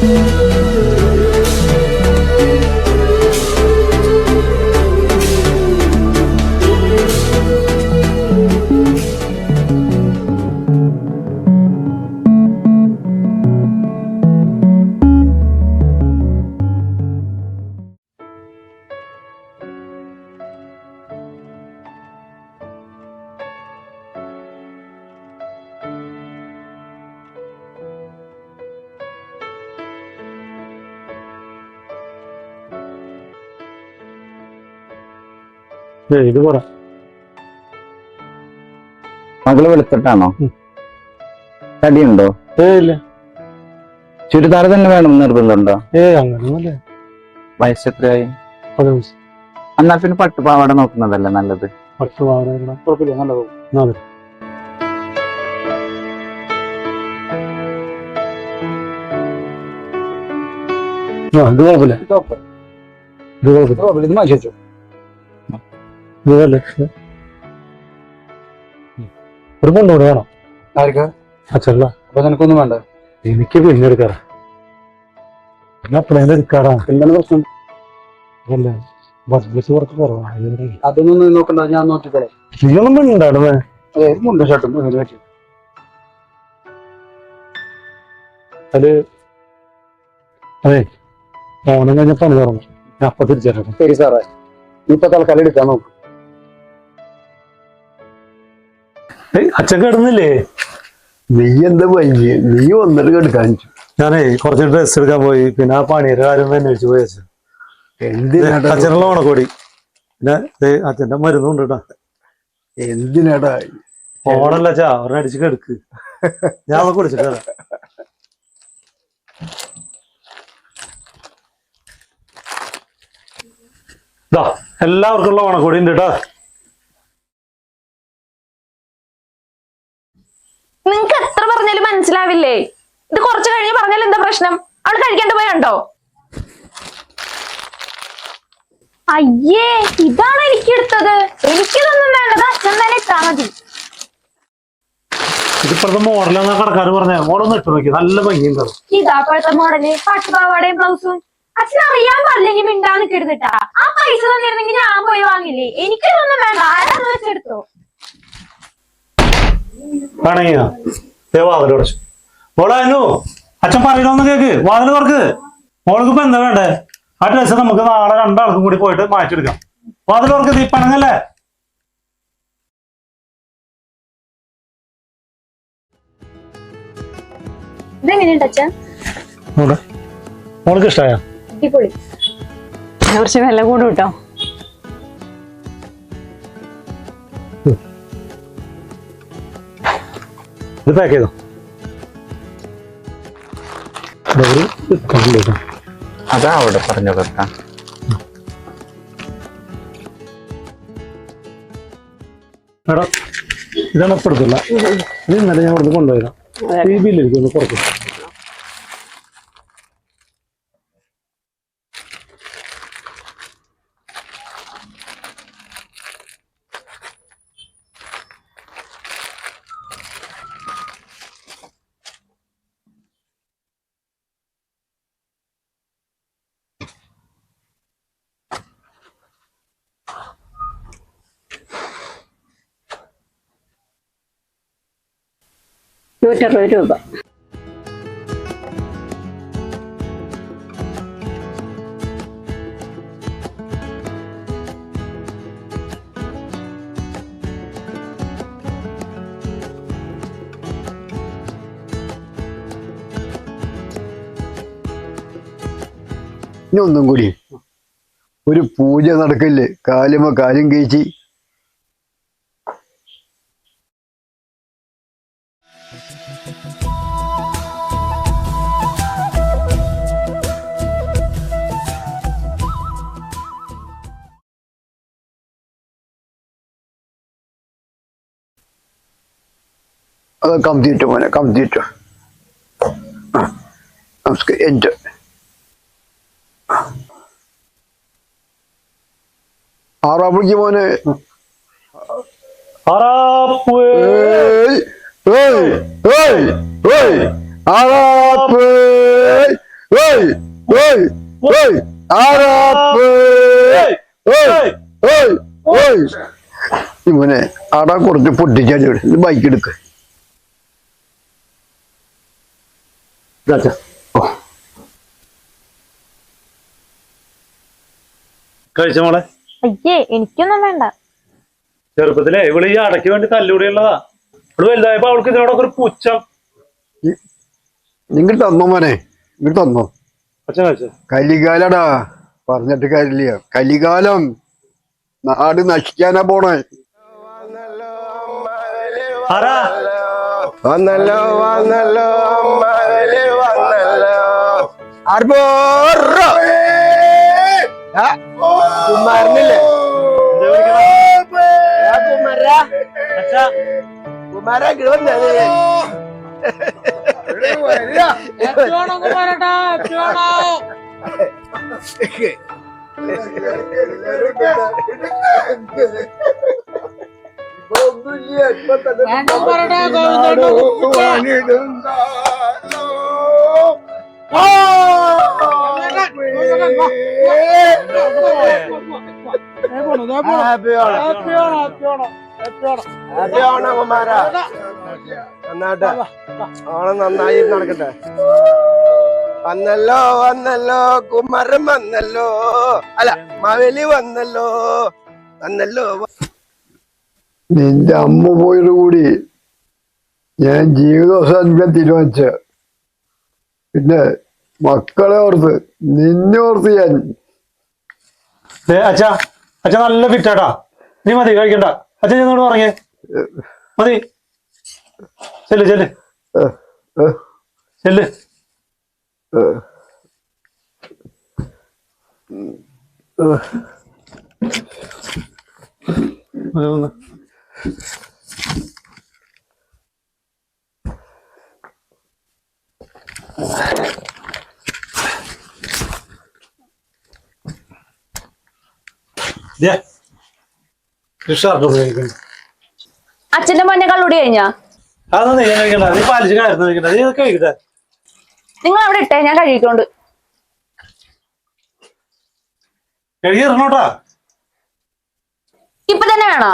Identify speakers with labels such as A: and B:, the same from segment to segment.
A: thank you. ഇത് പറ.
B: മകൾ വെളുത്തിട്ടാണോ
A: കടിയുണ്ടോ
B: തടിയുണ്ടോ?
A: ഏ ഇല്ല.
B: ചുരിദാർ തന്നെ വേണം നിർബന്ധമുണ്ടോ?
A: ഏ അങ്ങനൊന്നുമില്ല.
B: വയസ്സ് എത്രയായി?
A: പതിനഞ്ച്
B: എന്നാൽ പിന്നെ പട്ടുപാവാട നോക്കുന്നതല്ലേ നല്ലത്?
A: പട്ടുപാവാട പാവട കുഴപ്പമില്ല നല്ലത് ഇത് കുഴപ്പമില്ല. ഇത് കുഴപ്പമില്ല.
C: ഇത് മാറ്റി വെച്ചു.
A: ഇത് നല്ല ഒരു വേണം.
C: ആർക്ക്?
A: അച്ഛല്ല
C: അപ്പൊ നിനക്കൊന്നും വേണ്ട.
A: എനിക്ക് പിന്നെ എടുക്കാറാ പിന്നെ അപ്പളേനെ എടുക്കാറാ
C: എന്താണ് പ്രശ്നം?
A: അല്ല ബഡ്ജറ്റ് കുറച്ച് കുറവാണ്. ഇതിന്റെ
C: അതൊന്നും നോക്കണ്ട ഞാൻ നോക്കിക്കോളാം.
A: നീയൊന്നും ഉണ്ടായിരുന്നേ
C: അതെ മുണ്ട് ഷർട്ടും ഇത് പറ്റി.
A: അത് അതെ ഓണം കഴിഞ്ഞ പണി തുറന്നു ഞാൻ അപ്പൊ തിരിച്ചറിയാം.
C: ശരി സാറേ. ഇപ്പൊ തൽക്കാലം എടുക്കാൻ നോക്ക്.
A: അച്ഛൻ കിടന്നില്ലേ?
D: നീ എന്താ പയ്യ നീ വന്നിട്ട് കാണിച്ചു.
A: ഞാനേ കുറച്ച് ഡ്രസ് എടുക്കാൻ പോയി. പിന്നെ ആ പണിയുടെ കാര്യം അന്വേഷിച്ച് പോയി അച്ഛൻ.
D: എന്തിനാടാ
A: അച്ഛനുള്ള ഓണക്കോടി. പിന്നെ അച്ഛന്റെ മരുന്നുണ്ട് കേട്ടോ
D: എന്തിനാടാ
A: ഓണല്ല അച്ഛാ. അവരെ അടിച്ച് കിടക്ക്. ഞാൻ കുടിച്ചിട്ട് ദാ എല്ലാവർക്കും ഉള്ള ഓണക്കോടി ഉണ്ട് കേട്ടോ
E: നിങ്ങക്ക് എത്ര പറഞ്ഞാലും മനസ്സിലാവില്ലേ? ഇത് കുറച്ച് കഴിഞ്ഞ് പറഞ്ഞാൽ എന്താ പ്രശ്നം? അവൾ കഴിക്കാണ്ട് പോയുണ്ടോ അയ്യേ ഇതാണ് എനിക്ക് എടുത്തത്. എനിക്കിതൊന്നും വേണ്ടത് അച്ഛൻ തന്നെ ഇട്ടാ മതി.
A: ഇതിപ്പോഴത്തെ മോഡലെന്നാ കടക്കാർ പറഞ്ഞ. മോളൊന്ന് ഇട്ട് നോക്കി. നല്ല ഭംഗിയുണ്ട് അത്.
E: ഇതാ അപ്പോഴത്തെ മോഡൽ പാട്ടുപാവാടയും ബ്ലൗസും അച്ഛൻ അറിയാൻ പറഞ്ഞെങ്കിൽ മിണ്ടാ നിൽക്കരുതിട്ടാ ആ പൈസ തന്നിരുന്നെങ്കിൽ ഞാൻ പോയി വാങ്ങില്ലേ? എനിക്കിതൊന്നും വേണ്ട. ആരാന്ന് വെച്ചെടുത്തോ?
A: വേണമെങ്കിയാ ദേ വാതിൽ മോളെ അനു അച്ഛൻ പറയണമെന്ന് കേക്ക്. വാതിൽ തുറക്ക്. മോൾക്ക് ഇപ്പൊ എന്താ വേണ്ടേ? ആ ഡ്രസ്സ് നമുക്ക് നാളെ രണ്ടാൾക്കും കൂടി പോയിട്ട് മാറ്റിയെടുക്കാം. വാതിൽ തുറക്ക് നീ പണങ്ങല്ലേ?
E: ഇതെങ്ങനെയുണ്ട് അച്ഛൻ
A: മോളെ മോൾക്ക് ഇഷ്ടമായ
E: അടിപൊളി.
F: കുറച്ച് വില കൂടും കേട്ടോ.
A: ഇത് പാക്ക് ചെയ്തോ?
B: അതാ അവിടെ പറഞ്ഞു കേട്ടാ.
A: എടാ ഇതാണ് ഇപ്പൊ എടുത്തില്ല ഇത് ഇന്നലെ ഞാൻ ഇവിടുന്ന് കൊണ്ടുപോയതാ. ഈ ബില്ലിലേക്ക് ഒന്ന് കുറയ്ക്കും
F: നൂറ്ററുപത് രൂപ.
D: ഒന്നും കൂടി. ഒരു പൂജ നടക്കില്ലേ? കാലുമ കാലും കഴിച്ച് അത് കംതിയിട്ടു മോനെ കംതിയിട്ടു നമസ്കാരം എന്റെ ആറാപ്പുളിക്ക് മോനെ. ആറാപ്പ്, ഓയ് ഇവനെ ആടാ കുറച്ച് പൊട്ടിച്ചാടി ബൈക്ക് എടുക്ക്. ഇതാ, ഓ
A: കഴിച്ച മോളെ
E: അയ്യേ എനിക്കൊന്നും വേണ്ട.
A: ചെറുപ്പത്തിലെ ഇവൾ ഈ അടയ്ക്ക് വേണ്ടി തല്ലുകൂടിയുള്ളതാ ഇവൾ വലുതായപ്പോ അവൾക്ക് ഇതിനോടൊക്കെ ഒരു പുച്ഛം.
D: നിങ്ങൾ തന്നോ മോനെ? നിങ്ങൾ തന്നോ?
A: അച്ഛൻ കഴിച്ചു
D: കലികാലടാ. പറഞ്ഞിട്ട് കാര്യമില്ല. കലികാലം. നാട് നശിക്കാനാ പോണേ.
A: ആരാ?
D: വന്നല്ലോ വന്നല്ലോ മഴൽ വന്നല്ലോ കുമാരനില്ലേ
A: അച്ഛാ.
D: കുമാര ഓണം നന്നായി നടക്കട്ടെ വന്നല്ലോ വന്നല്ലോ കുമരൻ വന്നല്ലോ അല്ല മവലി വന്നല്ലോ വന്നല്ലോ നിന്റെ അമ്മ പോയത് കൂടി ഞാൻ ജീവിതാവസാനിക്കാൻ തീരുമാനിച്ച. പിന്നെ മക്കളെ ഓർത്ത് നിന്നെ ഓർത്ത് ഞാൻ.
A: അച്ഛാ അച്ഛാ നല്ല ഫിറ്റാട്ടാ നീ മതി കഴിക്കണ്ട. അച്ഛൻ ചെന്നോട് പറഞ്ഞേ മതി. ചെല്ല് ചെല്ല്. ചെല്ല്. ഒന്ന്.
E: അച്ഛന്റെ മഞ്ഞ കള്ളുടി കഴിഞ്ഞാ?
A: അതൊന്നും ഞാൻ കഴിക്കണ്ട. നീ പാലിച്ച് കാര്യം കഴിക്കണ്ട. നീ കഴിക്കട്ടെ
E: നിങ്ങൾ അവിടെ ഇട്ടേ ഞാൻ കഴുകിക്കൊണ്ട്
A: കഴുകി ഇറങ്ങോട്ടാ
E: ഇപ്പൊ തന്നെ വേണോ?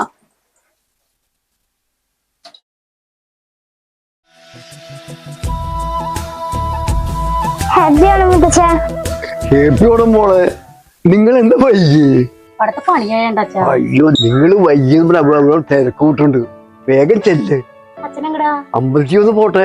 D: മോളെ നിങ്ങൾ എന്താ വൈകി
E: പണി
D: അയ്യോ നിങ്ങൾ വൈകി തിരക്കൂട്ടുണ്ട് തിരക്ക് കൂട്ടുണ്ട്. വേഗം ചെല്ല്. അമ്പലത്തിൽ ഒന്ന് പോട്ടെ.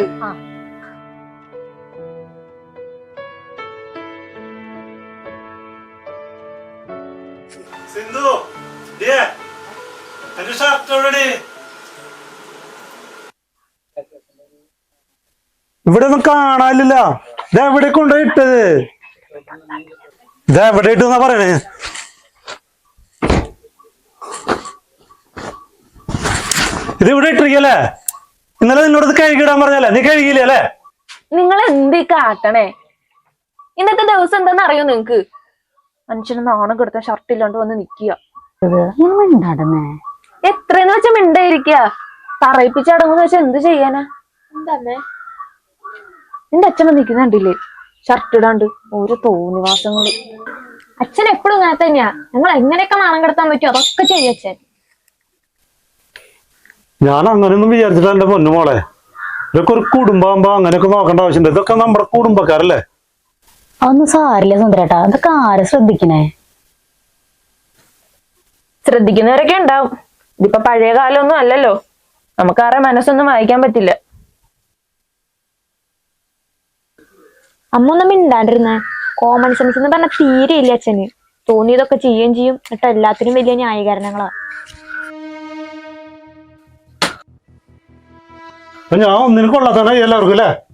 A: ഇവിടെ ഒന്നും കാണാനില്ല. ഇത് എവിടെ കൊണ്ടുപോയി ഇട്ടത് ഇത് എവിടെ ഇട്ടെന്നാ പറയണേ? ഇത് ഇവിടെ ഇട്ടിരിക്കല്ലേ? ഇന്നലെ നിന്നോട് കഴുകിടാൻ പറഞ്ഞല്ലേ? നീ കഴുകിയില്ലേ അല്ലേ?
E: നിങ്ങൾ എന്ത് കാട്ടണേ? ഇന്നത്തെ ദിവസം എന്താന്ന് അറിയോ നിങ്ങക്ക്? മനുഷ്യന് നാണം കെടുത്ത ഷർട്ട് ഇല്ലാണ്ട് വന്ന് നിക്കുക. എത്രയെന്ന് വെച്ചാ മിണ്ടായിരിക്കുക. പറയിപ്പിച്ചടങ്ങുന്ന വെച്ചാ എന്ത് ചെയ്യാനാ? എന്താന്നേ? നിന്റെ അച്ഛൻ നിൽക്കുന്ന കണ്ടില്ലേ? ഷർട്ട് ഇടാണ്ട് ഓരോ തോന്നിവാസങ്ങൾ. അച്ഛൻ എപ്പോഴും ഇങ്ങനെ തന്നെയാ. ഞങ്ങൾ എങ്ങനെയൊക്കെ നാണം കിടത്താൻ പറ്റുമോ അതൊക്കെ ചെയ്യും അച്ഛൻ.
A: ഞാൻ അങ്ങനെയൊന്നും വിചാരിച്ചില്ല എന്റെ പൊന്നുമോളെ ഇതൊക്കെ ഒരു കുടുംബാകുമ്പോ അങ്ങനെയൊക്കെ നോക്കേണ്ട ആവശ്യമുണ്ട്. ഇതൊക്കെ നമ്മുടെ കുടുംബക്കാരല്ലേ?
G: അതൊന്നും സാരില്ല സുന്ദരേട്ടാ. അതൊക്കെ ആരെ ശ്രദ്ധിക്കണേ?
E: ശ്രദ്ധിക്കുന്നവരൊക്കെ ഉണ്ടാവും. ഇതിപ്പോ പഴയ കാലമൊന്നും അല്ലല്ലോ. നമുക്ക് ആരെ മനസ്സൊന്നും വായിക്കാൻ പറ്റില്ല. അമ്മ ഒന്നും മിണ്ടാണ്ടിരുന്ന. കോമൺ സെൻസ് എന്ന് പറഞ്ഞ തീരെ ഇല്ല അച്ഛന്. തോന്നിയതൊക്കെ ചെയ്യുകയും ചെയ്യും. എന്നിട്ട് എല്ലാത്തിനും വലിയ ന്യായീകരണങ്ങളാ.
A: ഞാൻ ഒന്നിനും കൊള്ളാത്തന്നെ എല്ലാവർക്കും അല്ലേ?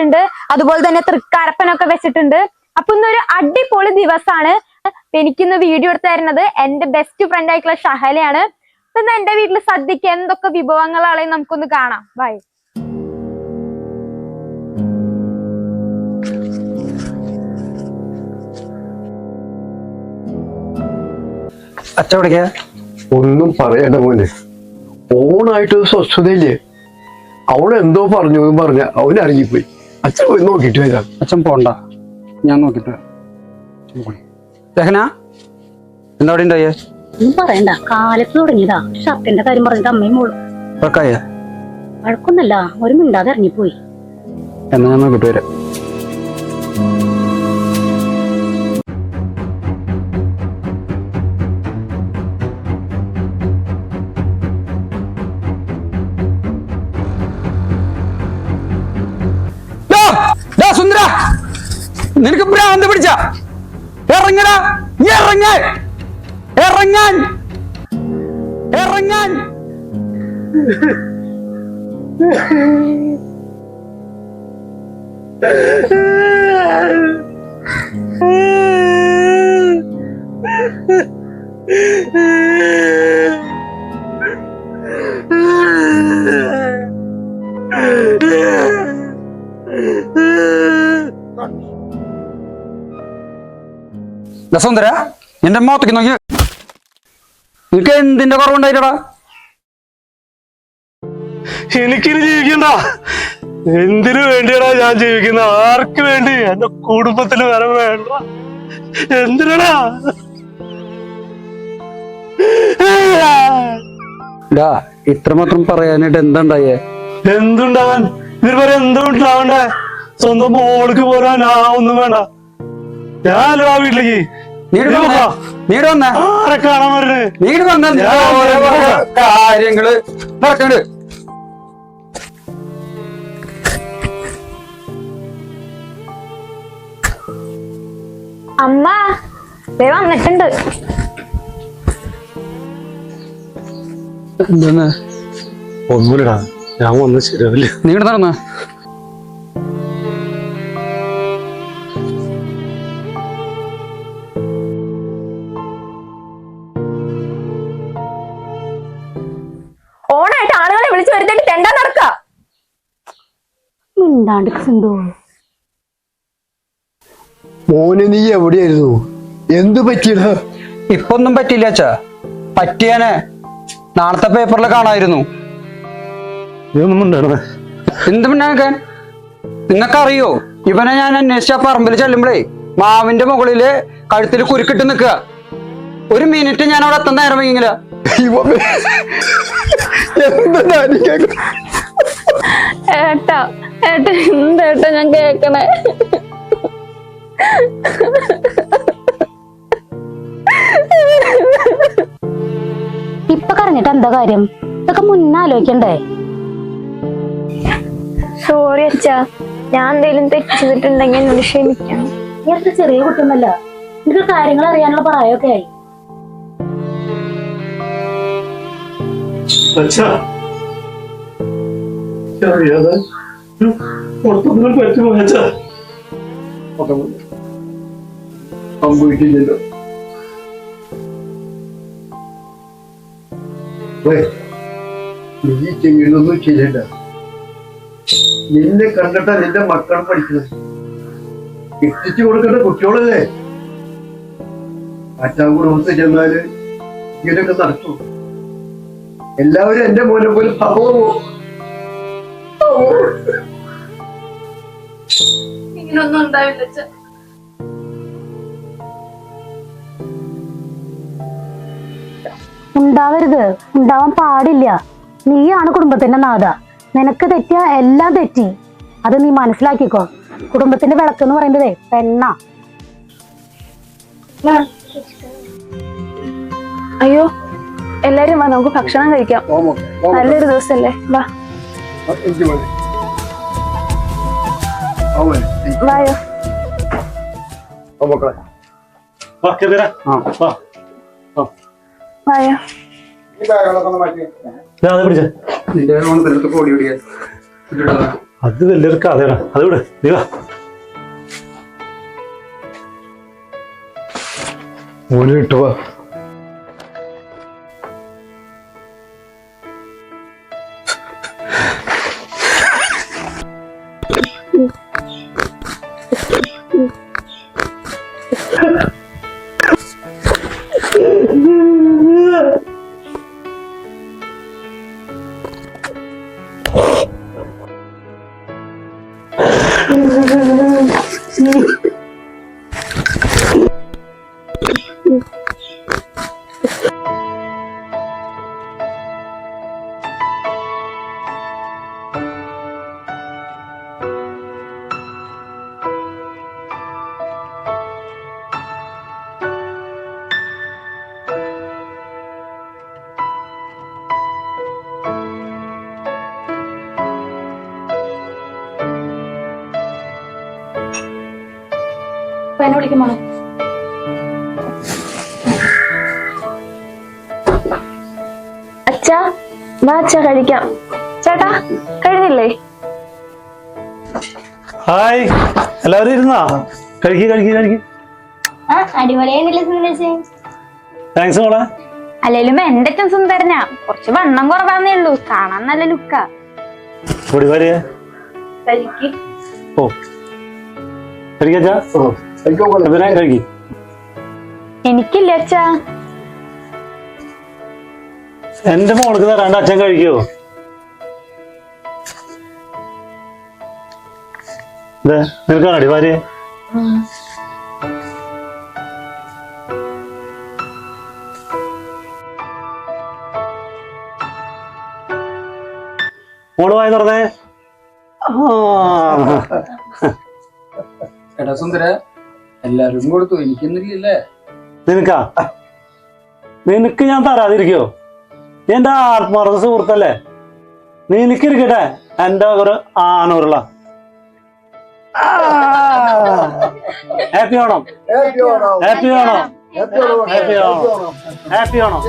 E: ഇട്ടിട്ടുണ്ട് അതുപോലെ തന്നെ തൃക്കാരപ്പനൊക്കെ വെച്ചിട്ടുണ്ട്. അപ്പൊ ഇന്നൊരു അടിപൊളി ദിവസമാണ് എനിക്കിന്ന് വീഡിയോ എടുത്തു തരുന്നത് എന്റെ ബെസ്റ്റ് ഫ്രണ്ട് ആയിട്ടുള്ള ഷഹലയാണ്. അപ്പൊ ഇന്ന് എന്റെ വീട്ടിൽ സദ്യക്ക് എന്തൊക്കെ വിഭവങ്ങളാണ് നമുക്കൊന്ന് കാണാം. ബൈ
D: ഒന്നും പറയണ്ട മോനെ. ഓണായിട്ട് സ്വസ്ഥതയില്ലേ? അവളെന്തോ പറഞ്ഞു പറഞ്ഞ അവൻ ഇറങ്ങിപ്പോയി അച്ഛൻ പോയി നോക്കിയിട്ട് വരാം.
C: അച്ഛൻ പോണ്ട. ഞാൻ നോക്കിട്ട്. രഹന എന്താ അവിടെ ഉണ്ടായേ?
G: പറയണ്ട. കാലത്ത് തുടങ്ങിയതാ. ഷർട്ടിന്റെ കാര്യം പറഞ്ഞിട്ട് അമ്മയും മോളും. വഴക്കൊന്നല്ല ഒരു മിണ്ടാതെ ഇറങ്ങിപ്പോയി.
C: എന്നാ ഞാൻ നോക്കിട്ട് വരാം. ഭ്രാന്ത് പിടിച്ച ഇറങ്ങടാ നീ ഇറങ്ങ ഇറങ്ങാൻ ഇറങ്ങാൻ ദാ സുന്ദര എന്റെ മുഖത്തേക്ക് നോക്കി. നിനക്ക് എന്തിന്റെ കുറവുണ്ടായിട്ടടാ
A: എനിക്കിനി ജീവിക്കണ്ട. എന്തിനു വേണ്ടിയാടാ ഞാൻ ജീവിക്കുന്ന? ആർക്ക് വേണ്ടി? എന്റെ കുടുംബത്തിന് വരെ വേണ്ട എന്തിനാടാ?
C: ഇത്രമാത്രം പറയാനായിട്ട് എന്തുണ്ടായേ?
A: എന്തുണ്ടാവാൻ? ഇതിന് വരെ എന്തുണ്ടാവണ്ടേ സ്വന്തം മോൾക്ക് പോരാൻ ആ ഒന്നും വേണ്ട. ഞാനല്ലോ ആ വീട്ടിലേക്ക്.
C: കാര്യങ്ങൾ നടക്കണ്ട്.
E: അമ്മ വന്നിട്ടുണ്ട്.
C: എന്താണ്
A: ഒന്നുമില്ലടാ. ഞാൻ വന്ന് ശരിയാവില്ല.
C: നീട് നടന്ന?
E: ഓണായിട്ട് ആളുകളെ വിളിച്ചു വരുത്തിട്ട് തെണ്ടാ നടക്ക.
G: മിണ്ടാണ്ട് സിന്ധു.
D: മോനെ നീ എവിടെയായിരുന്നു? എന്ത് പറ്റിയത്?
C: ഇപ്പൊ ഒന്നും പറ്റില്ല അച്ഛാ. പറ്റിയാനെ നാളത്തെ പേപ്പറിൽ കാണായിരുന്നു. എന്ത് മിണ്ടാക്കാൻ നിങ്ങൾക്കറിയോ? ഇവനെ ഞാൻ അന്വേഷിച്ച ആ പറമ്പിൽ ചെല്ലുമ്പോഴേ മാവിന്റെ മുകളിൽ കഴുത്തിൽ കുരുക്കിട്ട് നിൽക്കുക. ഒരു മിനിറ്റ് ഞാൻ അവിടെ എത്തുന്ന നേരം വൈകില്ല
E: ഏട്ടാ ഏട്ടാ എന്തേട്ടാ ഞാൻ കേക്കണേ?
G: ഇപ്പൊ കരഞ്ഞിട്ട് എന്താ കാര്യം? ഇതൊക്കെ മുന്നാലോചിക്കണ്ടേ
E: സോറി അച്ഛാ ഞാൻ എന്തെങ്കിലും തെറ്റിച്ചിട്ടുണ്ടെങ്കിൽ ക്ഷമിക്കാം എന്നോട് ക്ഷമിക്കണം.
G: അത്ര ചെറിയ കുട്ടിയൊന്നല്ല. നിനക്ക് കാര്യങ്ങൾ അറിയാനുള്ള പ്രായമൊക്കെ ആയി.
A: അച്ഛാ. അറിയാതെ പുറത്തൊന്നും പറ്റുമോ അച്ഛാ.
D: ले നീ ചെയ്യുന്നൊന്നും ले നിന്നെ കണ്ടിട്ടാ നിന്റെ മക്കൾ പഠിക്കുന്നത്. എത്തിച്ചു കൊടുക്കേണ്ട കുട്ടികളല്ലേ? അച്ഛൻ കുടുംബത്തിൽ ചെന്നാൽ ഇങ്ങനെയൊക്കെ നടത്തും. എല്ലാവരും എന്റെ മോനെ പോലെ പാവമോ
E: ഇങ്ങനൊന്നും ഉണ്ടാവില്ല
G: ഉണ്ടാവരുത്. ഉണ്ടാവാൻ പാടില്ല. നീയാണ് കുടുംബത്തിന്റെ നാഥ. നിനക്ക് തെറ്റിയ എല്ലാം തെറ്റി. അത് നീ മനസ്സിലാക്കിക്കോ. കുടുംബത്തിന്റെ വിളക്ക് എന്ന് പറയുന്നതേ പെണ്ണ.
E: അയ്യോ എല്ലാരും വാ നമുക്ക് ഭക്ഷണം കഴിക്കാം.
D: ഓമോ
E: നല്ലൊരു ദിവസല്ലേ. വാ. വായോ. വായോ.
A: അത് വലിയൊരു കഥയാണ്. അത് വിടെ. നീ വാ.
D: ഓടി കിട്ടുവാ
H: എന്നെ മാറി അച്ഛാ വാ അച്ഛാ കഴിക്കാം. ചേട്ടാ കഴിഞ്ഞില്ലേ
A: ഹായ് എല്ലാവരും ഇരുന്നാ? കഴിക്കി കഴിക്കി കഴിക്കി.
E: അടിപൊളിയായിരുന്നില്ലേ
A: താങ്ക്സ് മോളെ.
E: അല്ലേലും എന്റെ അച്ഛൻ സുന്ദരനാ? കുറച്ച് വണ്ണം കുറവാന്നേ ഉള്ളൂ. കാണാൻ നല്ല ലുക്കാ.
A: ഓ. കഴിക്കാ കഴിക്കി
E: എനിക്കില്ല അച്ഛാ?
A: എന്റെ മോൾക്ക് തരാണ്ട് അച്ഛൻ കഴിക്കോ ഇതേ നിനക്കാണടി ഭാര്യ മോൾ വായി തുറന്നേ.
I: എടാ സുന്ദര എല്ലാരും കൊടുത്തു. എനിക്കൊന്നില്ലേ
A: നിനക്കാ? നിനക്ക് ഞാൻ തരാതിരിക്കോ? നീ എന്റെ ആത്മാർത്ഥ സുഹൃത്തല്ലേ? നിനക്കിരിക്കട്ടെ എന്റെ ഒരു ആനൂറുള്ള. Happy Onam. Happy Onam. Happy Onam. Happy Onam.